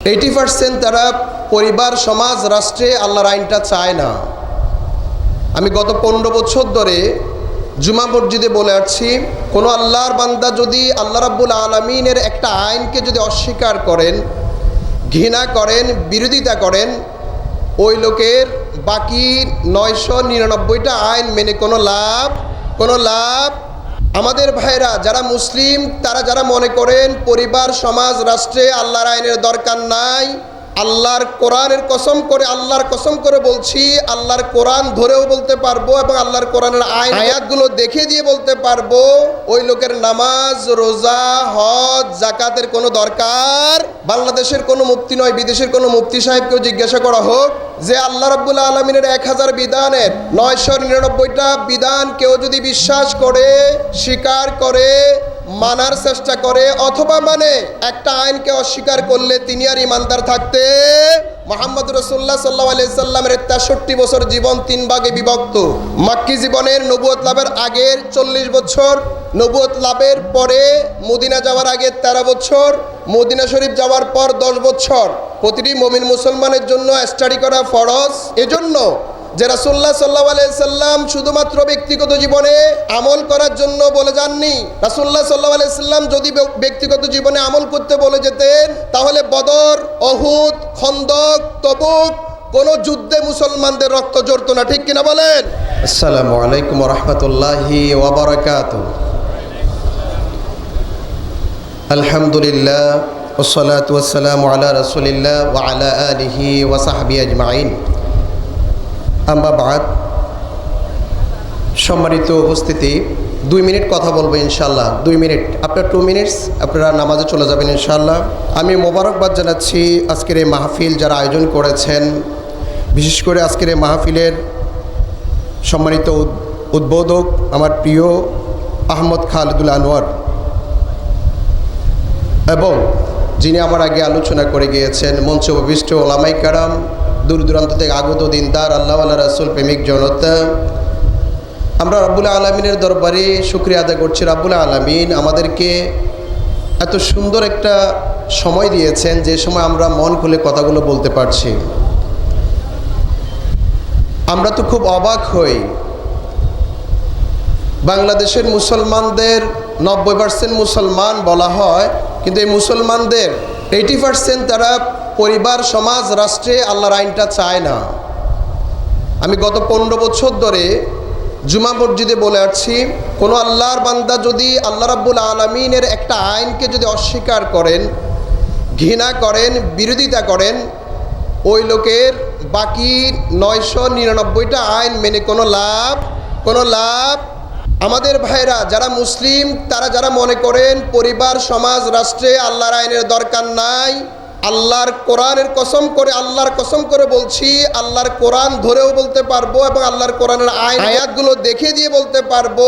Eighty percent তারা পরিবার, সমাজ, রাষ্ট্রে আল্লাহর আইনটা চায় না। আমি গত পনেরো বছর ধরে জুমা মসজিদে বলে আসছি, কোনো আল্লাহর বান্দা যদি আল্লাহ রাব্বুল আলমিনের একটা আইনকে যদি অস্বীকার করেন, ঘৃণা করেন, বিরোধিতা করেন, ওই লোকের বাকি নয়শো নিরানব্বইটা আইন মেনে কোনো লাভ কোনো লাভ আমাদের ভাইরা যারা মুসলিম, তারা যারা মনে করেন, পরিবার, সমাজ, রাষ্ট্রে আল্লাহর আইনের দরকার নাই আল্লাহর কোরআনের কসম করে আল্লাহর কসম করে বলছি আল্লাহর কোরআন ধরেও বলতে পারব এবং আল্লাহর কোরআনের আইন আয়াতগুলো দেখে দিয়ে বলতে পারব ওই লোকের নামাজ রোজা হজ জাকাতের কোনো দরকার। বাংলাদেশের কোনো মুক্তি নয় বিদেশের কোনো মুক্তি সাহেবকেও জিজ্ঞাসা করা হোক যে আল্লাহ রাব্বুল আলমিনের এক হাজার বিধানের নয়শো নিরানব্বইটা বিধান কেউ যদি বিশ্বাস করে স্বীকার করে মানার চেষ্টা করে অথবা মানে একটা আইনকে অস্বীকার করলে তিনি আর ইমানদার থাকতে মোহাম্মদ রসুল্লাহ সাল্লাহ আলাইসাল্লামের তেষট্টি বছর জীবন তিন ভাগে বিভক্ত। মাক্কি জীবনের নবুয়ত লাভের আগের চল্লিশ বছর নবুয়ত লাভের পরে মদিনা যাওয়ার আগে তেরো বছর, মদিনা শরীফ যাওয়ার পর দশ বছর। প্রতিটি মমিন মুসলমানের জন্য স্টাডি করা ফরজ। এজন্য যে রাসুল্লাহ সাল্লাহ আলাইসাল্লাম শুধুমাত্র ব্যক্তিগত জীবনে আমল করার জন্য বলে যাননি। রাসুল্লাহ সাল্লাহ আলাইসাল্লাম যদি ব্যক্তিগত জীবনে আমল করতে বলে যেতেন, তাহলে বদর, অহুদ, খন্দক, তবুক, কোন যুদ্ধে মুসলমানদের রক্ত জড়ত না, ঠিক কিনা বলেন? আসসালামু আলাইকুম রহমতুল্লাহি আলহামদুলিল্লাহ ওসলাত ওসালাম আলা রসুলিল্লাহ ওয়ালা আলিহি ওয়াসাহাবি আজমাইন। আম্বা বাদ। সম্মানিত উপস্থিতি, দুই মিনিট কথা বলব ইনশাল্লাহ দুই মিনিট। আপনার টু মিনিটস আপনারা নামাজে চলে যাবেন ইনশাল্লাহ আমি মোবারকবাদ জানাচ্ছি আজকের এই মাহফিল যারা আয়োজন করেছেন, বিশেষ করে আজকের এই মাহফিলের সম্মানিত উদ- উদ্বোধক আমার প্রিয় আহমদ খালেদুল আনোয়ার। এবং যিনি আমার আগে আলোচনা করে গিয়েছেন, মঞ্চ উপবিষ্ট ওলামাই কারাম দূর দূরান্ত থেকে আগত দিনদার আল্লাহ আল্লাহ রাসুল প্রেমিক জনতা। আমরা রাব্বুল আলমিনের দরবারে শুক্রিয়া আদায় করছি। রাব্বুল আলমিন আমাদেরকে এত সুন্দর একটা সময় দিয়েছেন যে সময় আমরা মন খুলে কথাগুলো বলতে পারছি। আমরা তো খুব অবাক হই। বাংলাদেশের মুসলমানদের নব্বই পার্সেন্ট মুসলমান বলা হয়, কিন্তু এই মুসলমানদের এইটি পার্সেন্ট তারা পরিবার, সমাজ, রাষ্ট্রে আল্লাহর আইনটা চায় না। আমি গত পনেরো বছর ধরে জুমা মসজিদে বলে আসছি, কোনো আল্লাহর বান্দা যদি আল্লাহ রাব্বুল আলমিনের একটা আইনকে যদি অস্বীকার করেন, ঘৃণা করেন, বিরোধিতা করেন, ওই লোকের বাকি নয়শো নিরানব্বইটা আইন মেনে কোনো লাভ কোনো লাভ? আমাদের ভাইরা যারা মুসলিম, তারা যারা মনে করেন পরিবার, সমাজ, রাষ্ট্রে আল্লাহর আইনের দরকার নাই আল্লাহর কোরআনের কসম করে আল্লাহর কসম করে বলছি আল্লাহর কোরআন ধরেও বলতে পারব এবং আল্লাহর কোরআনের আইন আয়াতগুলো দেখে দিয়ে বলতে পারব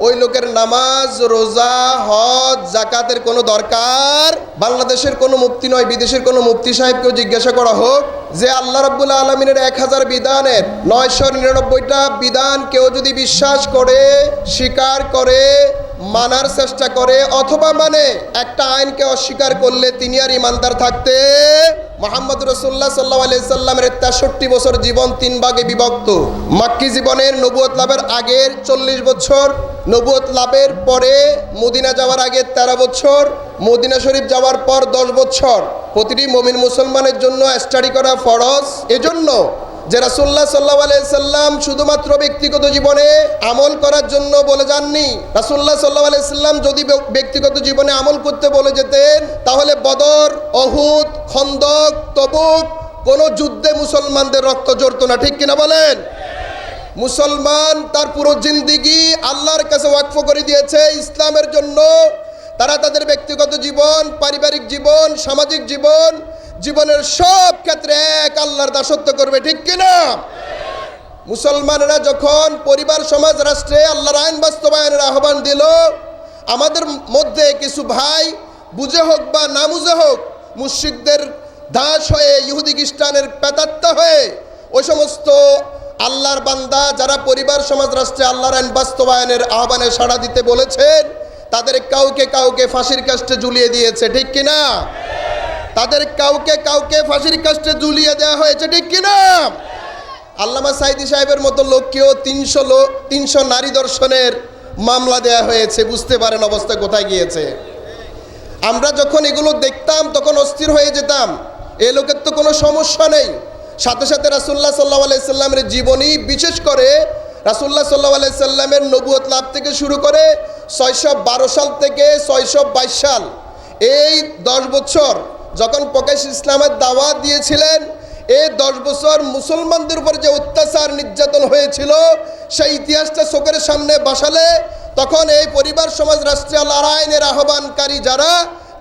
ওই লোকের নামাজ রোজা হজ জাকাতের কোনো দরকার বাংলাদেশের কোনো মুক্তি নয় বিদেশের কোনো মুফতি সাহেবকেও জিজ্ঞাসা করা হোক যে আল্লাহ রাব্বুল আলমিনের এক হাজার বিধানের নয়শো নিরানব্বইটা বিধান কেউ যদি বিশ্বাস করে স্বীকার করে মানার চেষ্টা করে অথবা মানে একটা আইনকে অস্বীকার করলে তিনি আর ইমানদার থাকতে মোহাম্মদ রসুল্লাহ সাল্লাহ আলি সাল্লামের তেষট্টি বছর জীবন তিন ভাগে বিভক্ত। মাক্কি জীবনের নবুয়ত লাভের আগের চল্লিশ বছর নবুয়ত লাভের পরে মদিনা যাওয়ার আগে তেরো বছর, মদিনা শরীফ যাওয়ার পর দশ বছর। প্রতিটি মমিন মুসলমানের জন্য স্টাডি করা ফরজ। এজন্য যে রাসুল্লাহ সাল্লাহ আলাইসাল্লাম শুধুমাত্র ব্যক্তিগত জীবনে আমল করার জন্য বলে যাননি। রাসুল্লাহ সাল্লাহ আলাইসাল্লাম যদি ব্যক্তিগত জীবনে আমল করতে বলে যেতেন, তাহলে বদর, অহুদ, খন্দক, তবুক কোনো যুদ্ধে মুসলমানদের রক্ত জড়ত না, ঠিক কিনা বলেন? মুসলমান তার পুরো জিন্দিগি আল্লাহর কাছে ওয়াকফ করে দিয়েছে ইসলামের জন্য। তারা তাদের ব্যক্তিগত জীবন, পারিবারিক জীবন, সামাজিক জীবন জীবনের সব ক্ষেত্রে এক আল্লাহর দাসত্ব করবে, ঠিক কিনা? মুসলমানেরা যখন পরিবার, সমাজ, রাষ্ট্রে আল্লাহর আইন বাস্তবায়নের আহ্বান দিল, আমাদের মধ্যে কিছু ভাই বুঝে হোক বা না বুঝে হোক, মুশ্রিকদের দাস হয়ে, ইহুদি খ্রিস্টানের পেতাত্তা হয়ে, ওই সমস্ত আল্লাহর বান্দা যারা পরিবার, সমাজ, রাষ্ট্রে আল্লাহর আইন বাস্তবায়নের আহ্বানে সাড়া দিতে বলেছেন, তাদের কাউকে কাউকে ফাঁসির কাষ্টে ঝুলিয়ে দিয়েছে, ঠিক কিনা? তাদের কাউকে কাউকে ফাঁসির কাস্টে ঝুলিয়ে দেওয়া হয়েছে, ঠিক কিনা? আল্লামা সাইদি সাহেবের মতো লোককেও তিনশো লোক তিনশো নারী দর্শনের মামলা দেয়া হয়েছে, বুঝতে পারেন অবস্থা কোথায় গিয়েছে। আমরা যখন এগুলো দেখতাম, তখন অস্থির হয়ে যেতাম। এ লোকের তো কোনো সমস্যা নেই। সাথে সাথে রাসুল্লাহ সাল্লাহ আলাইসাল্লামের জীবনী, বিশেষ করে রাসুল্লাহ সাল্লাহ আলাইসাল্লামের নবুয়ত লাভ থেকে শুরু করে ছয়শো বারো সাল থেকে ছয়শো বাইশ সাল, এই দশ বছর যখন প্রকাশ ইসলামের দাওয়াত দিয়েছিলেন এই দশ বছর মুসলমানদের উপর যে অত্যাচার, নির্যাতন হয়েছিল, সেই ইতিহাসটা চোখের সামনে বসালে, তখন এই পরিবার সমাজ রাষ্ট্রীয় লড়াইনের আহ্বানকারী যারা,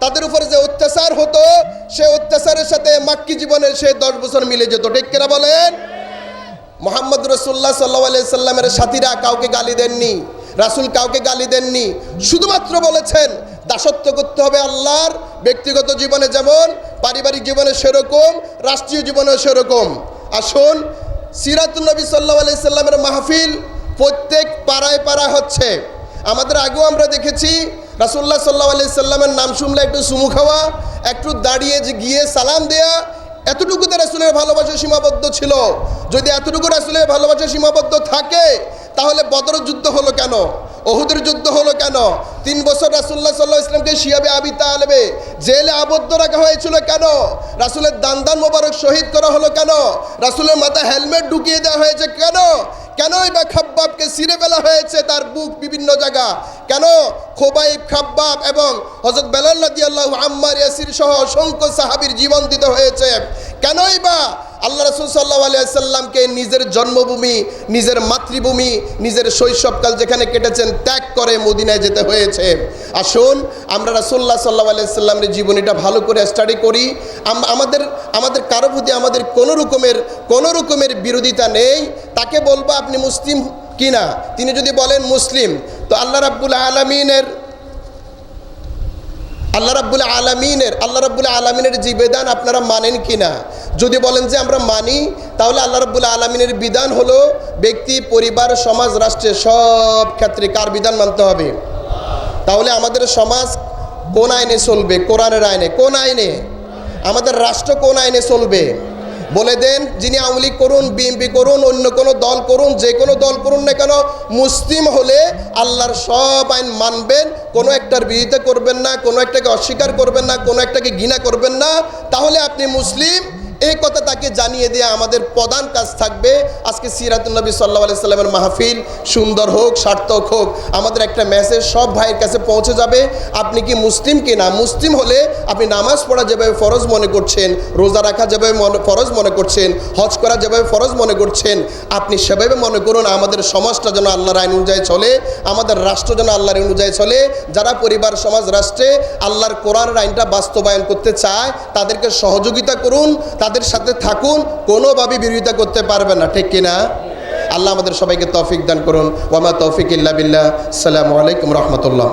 তাদের উপর যে অত্যাচার হতো, সে অত্যাচারের সাথে মাক্কি জীবনের সে দশ বছর মিলে যেত। ঠিক কেনা বলেন? মোহাম্মদ রসুল্লাহ সাল্লাহ সাল্লামের সাথীরা কাউকে গালি দেননি, রাসুল কাউকে গালি দেননি, শুধুমাত্র বলেছেন দাসত্ব করতে হবে আল্লাহর। ব্যক্তিগত জীবনে যেমন, পারিবারিক জীবনে সেরকম, রাষ্ট্রীয় জীবনেও সেরকম। আসুন সিরাতুলনবী সাল্লাহ আলি সাল্লামের মাহফিল প্রত্যেক পাড়ায় পাড়া হচ্ছে। আমাদের আগেও আমরা দেখেছি রাসুল্লাহ সাল্লাহ আলি সাল্লামের নাম শুনলে একটু সুমু খাওয়া, একটু দাঁড়িয়ে গিয়ে সালাম দেয়া, এতটুকুতে রাসুলের ভালোবাসা সীমাবদ্ধ ছিল। যদি এতটুকু রাসুলের ভালোবাসা সীমাবদ্ধ থাকে, তাহলে বদর যুদ্ধ হলো কেন? ওহুদের যুদ্ধ হলো কেন? তিন বছর রাসুল্লাহ সাল্লাহ ইসলামকে শিয়াবে আবি তালেবে জেলে আবদ্ধ রাখা হয়েছিল কেন? রাসুলের দান দান মোবারক শহীদ করা হলো কেন? রাসুলের মাথায় হেলমেট ঢুকিয়ে দেওয়া হয়েছে কেন? কেনই বা খাব্বাবকে ছিঁড়ে ফেলা হয়েছে তার বুক বিভিন্ন জায়গা? কেন খোবাইব, খাব্বাব এবং হজরত বেলাল্লাদি আল্লাহ আম্মার ইয়াসির সহ অসংখ্য সাহাবির জীবন দিতে হয়েছে? কেনই বা আল্লাহ রসুল সাল্লাহ আলিয়াল্লামকে নিজের জন্মভূমি, নিজের মাতৃভূমি, নিজের শৈশবকাল যেখানে কেটেছেন ত্যাগ করে মদিনায় যেতে হয়েছে। আসুন, আমরা রাসুল্লাহ সাল্লাহ আলিয়াল্লামের জীবনীটা ভালো করে স্টাডি করি। আমাদের আমাদের কারও প্রতি আমাদের কোনো রকমের কোনো রকমের বিরোধিতা নেই। তাকে বলব আপনি মুসলিম কিনা? তিনি যদি বলেন মুসলিম, তো আল্লাহ রাব্বুল আলমিনের আল্লাহ রাবুল আলমিনের, আল্লাহ রাবুল আলমিনের যে বিধান আপনারা মানেন কি না যদি বলেন যে আমরা মানি, তাহলে আল্লাহ রাবুল আলমিনের বিধান হলো ব্যক্তি, পরিবার, সমাজ, রাষ্ট্রে, সব ক্ষেত্রে কার বিধান মানতে হবে? তাহলে আমাদের সমাজ কোন আইনে চলবে? কোরআনের আইনে। কোন আইনে? আমাদের রাষ্ট্র কোন আইনে চলবে? বলে দেন, যিনি আওয়ামী লীগ করুন, বিএনপি করুন, অন্য কোনো দল করুন, যে কোনো দল করুন না কেন, মুসলিম হলে আল্লাহর সব আইন মানবেন, কোনো একটার বিরোধিতা করবেন না, কোনো একটাকে অস্বীকার করবেন না, কোনো একটাকে ঘৃণা করবেন না। তাহলে আপনি মুসলিম এই কথা তাকে জানিয়ে দেওয়া আমাদের প্রধান কাজ থাকবে। আজকে সিরাতুলনবী সাল্লাহ আলি সাল্লামের মাহফিল সুন্দর হোক, সার্থক হোক, আমাদের একটা মেসেজ সব ভাইয়ের কাছে পৌঁছে যাবে। আপনি কি মুসলিম কি না? মুসলিম হলে আপনি নামাজ পড়া যেভাবে ফরজ মনে করছেন, রোজা রাখা যেভাবে মনে, ফরজ মনে করছেন, হজ করা যেভাবে ফরজ মনে করছেন, আপনি সেভাবে মনে করুন আমাদের সমাজটা যেন আল্লাহর আইন অনুযায়ী চলে, আমাদের রাষ্ট্র যেন আল্লাহর অনুযায়ী চলে। যারা পরিবার, সমাজ, রাষ্ট্রে আল্লাহর কোরআন আইনটা বাস্তবায়ন করতে চায়, তাদেরকে সহযোগিতা করুন তাদের সাথে থাকুন, কোনোভাবেই বিরোধিতা করতে পারবে না, ঠিক কিনা? আল্লাহ আমাদের সবাইকে তৌফিক দান করুন। ওয়ামা তৌফিক ইল্লা বিল্লাহ। সালামু আলাইকুম রহমতুল্লাহ।